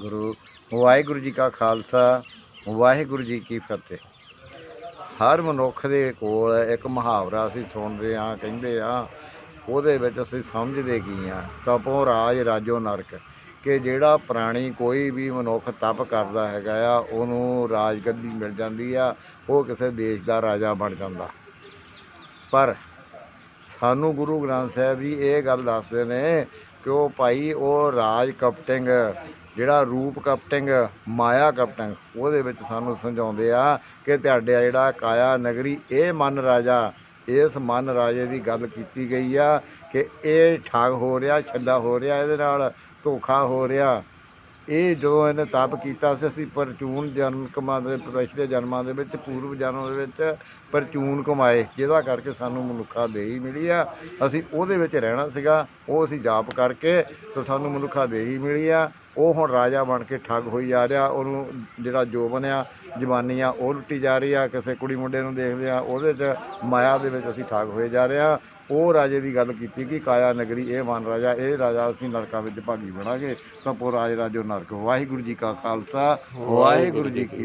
ਗੁਰੂ, ਵਾਹਿਗੁਰੂ ਜੀ ਕਾ ਖਾਲਸਾ, ਵਾਹਿਗੁਰੂ ਜੀ ਕੀ ਫਤਿਹ। ਹਰ ਮਨੁੱਖ ਦੇ ਕੋਲ ਇੱਕ ਮੁਹਾਵਰਾ ਅਸੀਂ ਸੁਣਦੇ ਆ ਕਹਿੰਦੇ ਆ ਉਹਦੇ ਵਿੱਚ ਅਸੀਂ ਸਮਝਦੇ ਕੀ ਆ ਤਪੋ ਰਾਜ ਰਾਜੋ ਨਰਕ, ਕਿ ਜਿਹੜਾ ਪ੍ਰਾਣੀ ਕੋਈ ਵੀ ਮਨੁੱਖ ਤਪ ਕਰਦਾ ਹੈਗਾ ਆ, ਉਹਨੂੰ ਰਾਜਗੱਦੀ ਮਿਲ ਜਾਂਦੀ ਆ, ਉਹ ਕਿਸੇ ਦੇਸ਼ ਦਾ ਰਾਜਾ ਬਣ ਜਾਂਦਾ। ਪਰ ਸਾਨੂੰ ਗੁਰੂ ਗ੍ਰੰਥ ਸਾਹਿਬ ਜੀ ਇਹ ਗੱਲ ਦੱਸਦੇ ਨੇ ਕਿ ਉਹ ਭਾਈ? ਉਹ ਰਾਜ ਕਪਟਿੰਗ, ਜਿਹੜਾ ਰੂਪ ਕਪਟਿੰਗ, ਮਾਇਆ ਕਪਟਿੰਗ, ਉਹਦੇ ਵਿੱਚ ਸਾਨੂੰ ਸਮਝਾਉਂਦੇ ਆ ਕਿ ਤੁਹਾਡੇ ਜਿਹੜਾ ਕਾਇਆ ਨਗਰੀ, ਇਹ ਮਨ ਰਾਜਾ, ਇਸ ਮਨ ਰਾਜੇ ਦੀ ਗੱਲ ਕੀਤੀ ਗਈ ਆ ਕਿ ਇਹ ਠੱਗ ਹੋ ਰਿਹਾ, ਛੱਲਾ ਹੋ ਰਿਹਾ, ਇਹਦੇ ਨਾਲ ਧੋਖਾ ਹੋ ਰਿਹਾ। ਇਹ ਜਦੋਂ ਇਹਨੇ ਤਪ ਕੀਤਾ ਸੀ, ਅਸੀਂ ਪਰਚੂਨ ਜਨਮ ਕਮਾ ਦੇ ਪਿਛਲੇ ਜਨਮਾਂ ਦੇ ਵਿੱਚ, ਪੂਰਵ ਜਨਮ ਦੇ ਵਿੱਚ ਪਰਚੂਨ ਕਮਾਏ, ਜਿਹਦਾ ਕਰਕੇ ਸਾਨੂੰ ਮਨੁੱਖਾ ਦੇਹੀ ਮਿਲੀ ਆ। ਅਸੀਂ ਉਹਦੇ ਵਿੱਚ ਰਹਿਣਾ ਸੀਗਾ, ਉਹ ਅਸੀਂ ਜਾਪ ਕਰਕੇ ਤੇ ਸਾਨੂੰ ਮਨੁੱਖਾ ਦੇਹੀ ਮਿਲੀ ਆ। ਉਹ ਹੁਣ ਰਾਜਾ ਬਣ ਕੇ ਠੱਗ ਹੋਈ ਜਾ ਰਿਹਾ, ਉਹਨੂੰ ਜਿਹੜਾ ਜੋਬਨ ਆ ਜਵਾਨੀ ਆ ਉਹ ਲੁੱਟੀ ਜਾ ਰਹੀ ਆ, ਕਿਸੇ ਕੁੜੀ ਮੁੰਡੇ ਨੂੰ ਦੇਖਦੇ ਆ, ਉਹਦੇ 'ਚ ਮਾਇਆ ਦੇ ਵਿੱਚ ਅਸੀਂ ਠੱਗ ਹੋਏ ਜਾ ਰਹੇ ਆ। ਉਹ ਰਾਜੇ ਦੀ ਗੱਲ ਕੀਤੀ ਕਿ ਕਾਇਆ ਨਗਰੀ, ਇਹ ਮਨ ਰਾਜਾ, ਇਹ ਰਾਜਾ ਅਸੀਂ ਨਰਕਾਂ ਵਿੱਚ ਭਾਗੀ ਬਣਾਂਗੇ। ਤਾਂ ਪੋ ਰਾਜ ਰਾਜੋ ਨਰਕ। ਵਾਹਿਗੁਰੂ ਜੀ ਕਾ ਖਾਲਸਾ, ਵਾਹਿਗੁਰੂ ਜੀ ਕੀ